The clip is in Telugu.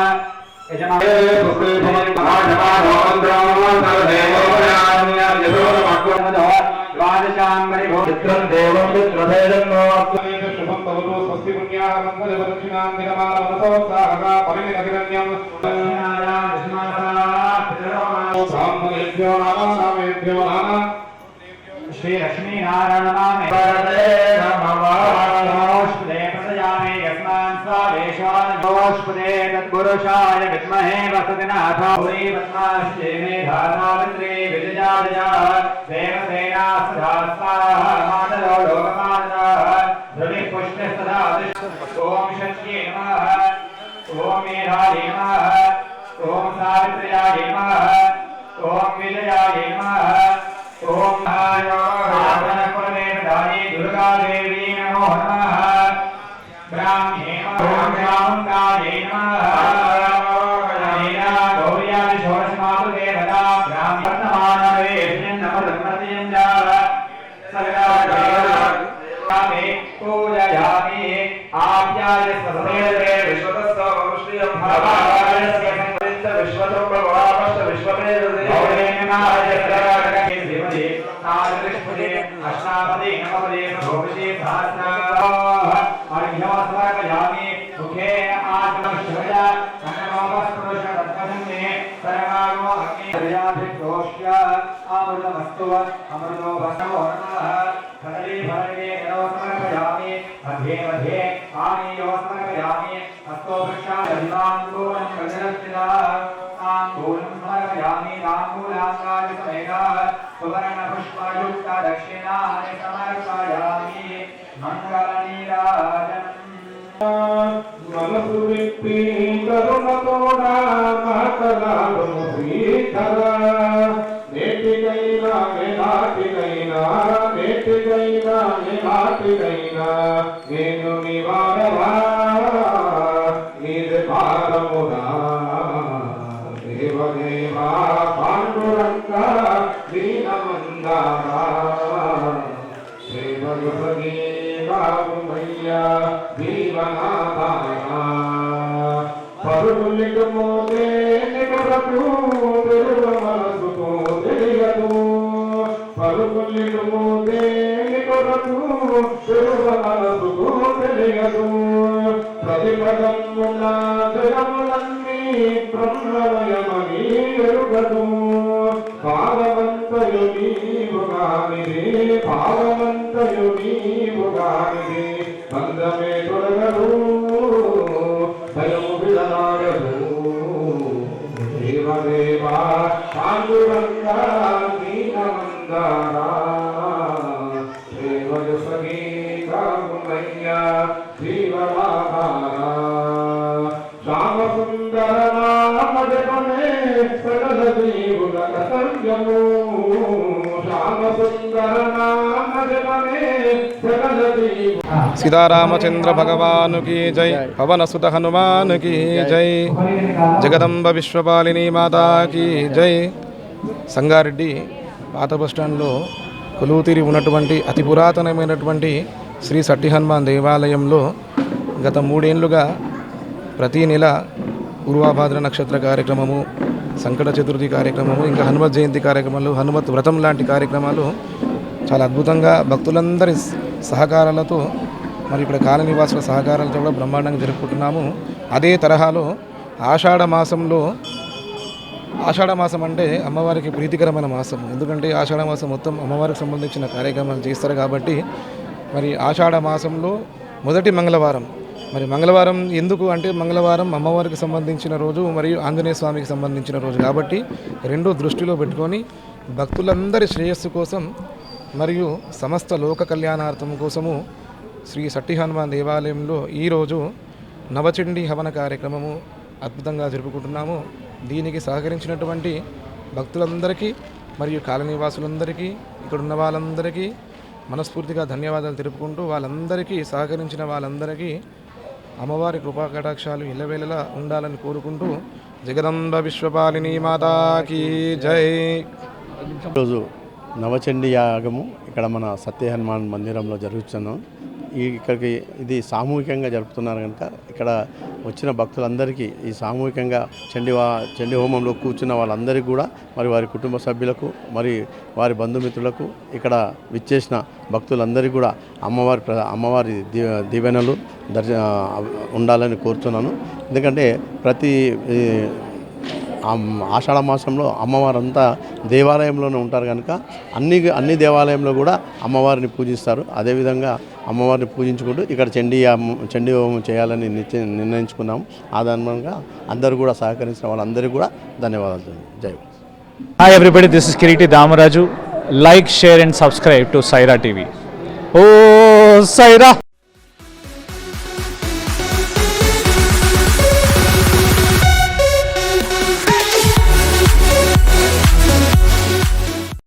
అనేన యజమానే పుత్రేభవతి మహాజమానో మంత్రమో సర్వదేవోయాన్యజోరమగ్వనదో ద్వాదశాంబరి భోమిత్రం దేవం మిత్రభేదన్నో శుభం భవతు पुरुषाय विद्महे वसतिनाथाय पद्माश्चेने धातावन्द्रे विजयाजया देवसेनास्ताः लोकमानः ध्रुवे पुष्टस्तदा ॐ शच्ये नमः ॐ मेधा नमः ॐ सावित्र्याये नमः ॐ विजया नमः ॐ नारायणकुलमे धाये दुर्गादेवी नमो नमः। ब्राह्मे ब्राह्मणाङ्गाये సర్వే పూజయామి ఆప్యాయ సదేవే విశ్వతస్సవశ్రియం భగవానస్య సంకృత విశ్వతం భగవానస్య విశ్వమేదే గౌరేణాయ సర్వాణకే దేవదే నాదృష్పదే అష్టాపదే నవపదే భోగదే సహస్రా అర్ఘ్యమస్మరకయామి ముఖే ఆత్మశ్రయ అన్నమస్పృశ తత్పదన్నే సర్వాణో అగ్ని దయాభిక్రోష్య అమృతమస్తు అమృతో భస్మో నమః కదలీ భరణే కరో సమర్పయామి మధ్యే మధ్యే ఆనీయో సమర్పయామి హస్తో వృక్షాదివాంగూలం ప్రజరక్షితా తాంబూలం సమర్పయామి తాంబూలాంగాది సమేత సువర్ణ పుష్పయుక్త దక్షిణాని సమర్పయామి మంగళనీరాజనం మనసు విప్పి కరుణతోడా మాటలాడును శ్రీధర నేటికైనా నేనాటికైనా నేను నివారవా ఇది భారమురా దేవదేవా పాండురంగ దీనమందారా ప్రేమయుగీ కావుమయ్యా దీవనాథాయా ప్రతిపదముల జగములన్నీ బ్రహ్మమయమని ఎరుగదు పాదవంతయు నీవు గానిది పాదవంతయు నీవు బంధమే జీవుల సీతారామచంద్ర భగవానుకి జై పవనసుత హనుమానుకి జై జగదంబ విశ్వపాలిని మాతాకి జై. సంగారెడ్డి పాత బస్టాండ్లో కొలువుతీరి ఉన్నటువంటి అతి పురాతనమైనటువంటి శ్రీ సట్టి హనుమాన్ దేవాలయంలో గత మూడేళ్ళుగా ప్రతి నెల పూర్వాభాద్ర నక్షత్ర కార్యక్రమము సంకట చతుర్థి కార్యక్రమము ఇంకా హనుమత్ జయంతి కార్యక్రమాలు హనుమత్ వ్రతం లాంటి కార్యక్రమాలు చాలా అద్భుతంగా భక్తులందరి సహకారాలతో మరి ఇక్కడ కాలనివాసుల సహకారాలతో కూడా బ్రహ్మాండంగా జరుపుకుంటున్నాము. అదే తరహాలో ఆషాఢ మాసంలో ఆషాఢ మాసం అంటే అమ్మవారికి ప్రీతికరమైన మాసం ఎందుకంటే ఆషాఢ మాసం మొత్తం అమ్మవారికి సంబంధించిన కార్యక్రమాలు చేస్తారు కాబట్టి మరి ఆషాఢ మాసంలో మొదటి మంగళవారం మరి మంగళవారం ఎందుకు అంటే మంగళవారం అమ్మవారికి సంబంధించిన రోజు మరియు ఆంజనేయ స్వామికి సంబంధించిన రోజు కాబట్టి రెండూ దృష్టిలో పెట్టుకొని భక్తులందరి శ్రేయస్సు కోసం మరియు సమస్త లోక కళ్యాణార్థం కోసము శ్రీ సట్టి హనుమాన్ దేవాలయంలో ఈరోజు నవచండీ హవన కార్యక్రమము అద్భుతంగా జరుపుకుంటున్నాము. దీనికి సహకరించినటువంటి భక్తులందరికీ మరియు కాలనీవాసులందరికీ ఇక్కడ ఉన్న వాళ్ళందరికీ మనస్ఫూర్తిగా ధన్యవాదాలు తెలుపుకుంటూ వాళ్ళందరికీ సహకరించిన వాళ్ళందరికీ అమ్మవారి కృపా కటాక్షాలు ఇళ్ళవేళలా ఉండాలని కోరుకుంటూ జగదంబ విశ్వపాలిని మాతాకి జై. ఈరోజు నవచండి యాగము ఇక్కడ మన సత్య హనుమాన్ మందిరంలో జరుగుతున్నాం ఇక్కడికి ఇది సామూహికంగా జరుపుతున్నారు కనుక ఇక్కడ వచ్చిన భక్తులందరికీ ఈ సామూహికంగా చండి వా- చండి హోమంలో కూర్చున్న వాళ్ళందరికీ కూడా మరి వారి కుటుంబ సభ్యులకు మరి వారి బంధుమిత్రులకు ఇక్కడ విచ్చేసిన భక్తులందరికీ కూడా అమ్మవారి ప్ర- అమ్మవారి దీవెనలు దర్శ ఉండాలని కోరుతున్నాను ఎందుకంటే ప్రతి ఆషాఢ మాసంలో అమ్మవారంతా దేవాలయంలోనే ఉంటారు కనుక అన్ని అన్ని దేవాలయంలో కూడా అమ్మవారిని పూజిస్తారు. అదేవిధంగా అమ్మవారిని పూజించుకుంటూ ఇక్కడ చండీ చండీ హోమం చేయాలని నిశ్చయ నిర్ణయించుకున్నాం ఆధారంగా అందరూ కూడా సహకరించిన వాళ్ళందరికీ కూడా ధన్యవాదాలు జై hi everybody this is Kireeti Damaraju like share and subscribe to Saira TV oh Sye Raa